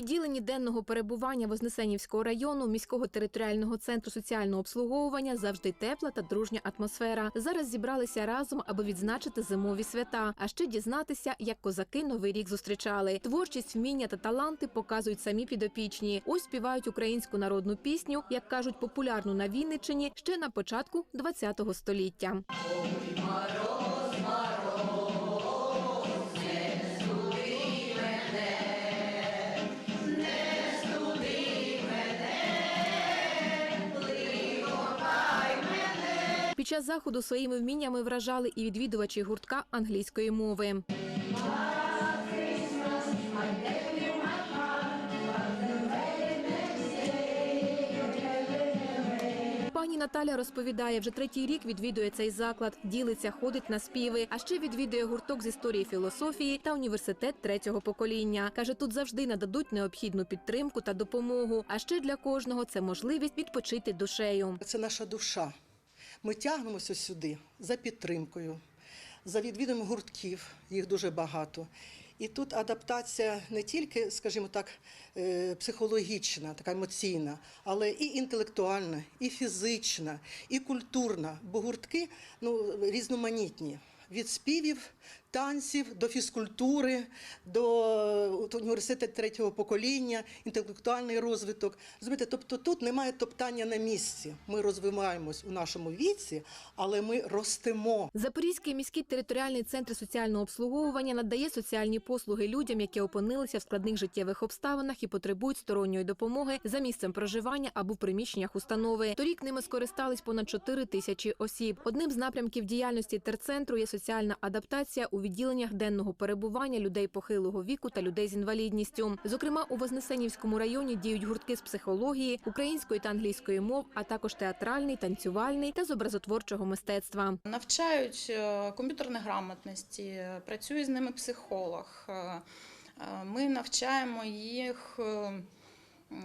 відділенні денного перебування Вознесенівського району міського територіального центру соціального обслуговування завжди тепла та дружня атмосфера. Зараз зібралися разом, аби відзначити зимові свята, а ще дізнатися, як козаки новий рік зустрічали. Творчість, вміння та таланти показують самі підопічні. Ось співають українську народну пісню, як кажуть, популярну на Вінниччині ще на початку ХХ століття. Час заходу своїми вміннями вражали і відвідувачі гуртка англійської мови. Пані Наталя розповідає, вже третій рік відвідує цей заклад, ділиться, ходить на співи, а ще відвідує гурток з історії філософії та університет третього покоління. Каже, тут завжди нададуть необхідну підтримку та допомогу. А ще для кожного це можливість відпочити душею. Це наша душа. Ми тягнемося сюди за підтримкою, за відвідом гуртків, їх дуже багато. І тут адаптація не тільки, скажімо так, е, психологічна, така емоційна, але і інтелектуальна, і фізична, і культурна, бо гуртки ну, різноманітні. Від співів, танців до фізкультури, до університету третього покоління, інтелектуальний розвиток. Тобто тут немає топтання на місці. Ми розвиваємось у нашому віці, але ми ростемо. Запорізький міський територіальний центр соціального обслуговування надає соціальні послуги людям, які опинилися в складних життєвих обставинах і потребують сторонньої допомоги за місцем проживання або в приміщеннях установи. Торік ними скористались понад 4 тисячі осіб. Одним з напрямків діяльності терцентру є соціальна адаптація у відділеннях денного перебування людей похилого віку та людей з інвалідністю. Зокрема, у Вознесенівському районі діють гуртки з психології, української та англійської мов, а також театральний, танцювальний та з образотворчого мистецтва. Навчають е, комп'ютерної грамотності, працює з ними психолог. Е, е, Ми навчаємо їх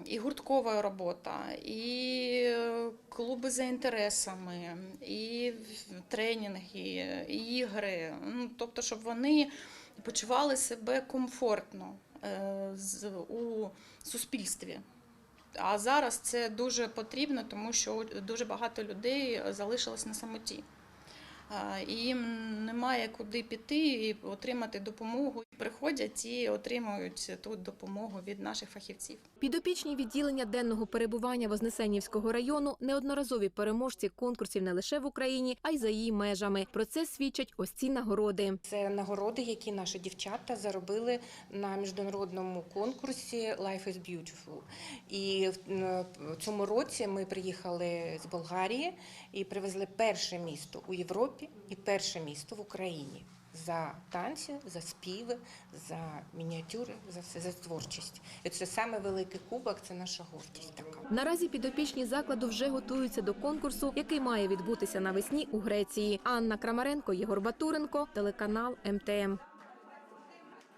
і гурткова робота, і клуби за інтересами, і тренінги, і ігри. Ну, тобто, щоб вони почували себе комфортно е, з- у суспільстві. А зараз це дуже потрібно, тому що дуже багато людей залишилось на самоті. І їм немає куди піти і отримати допомогу. Приходять і отримують тут допомогу від наших фахівців. Підопічні відділення денного перебування Вознесенівського району неодноразові переможці конкурсів не лише в Україні, а й за її межами. Про це свідчать ось ці нагороди. Це нагороди, які наші дівчата заробили на міжнародному конкурсі Life is Beautiful. І в цьому році ми приїхали з Болгарії і привезли перше місто у Європі і перше місто в Україні. За танці, за співи, за мініатюри, за все за творчість. І це саме великий кубок, це наша гордість така. Наразі підопічні закладу вже готуються до конкурсу, який має відбутися навесні у Греції. Анна Крамаренко, Єгор Батуренко, телеканал МТМ.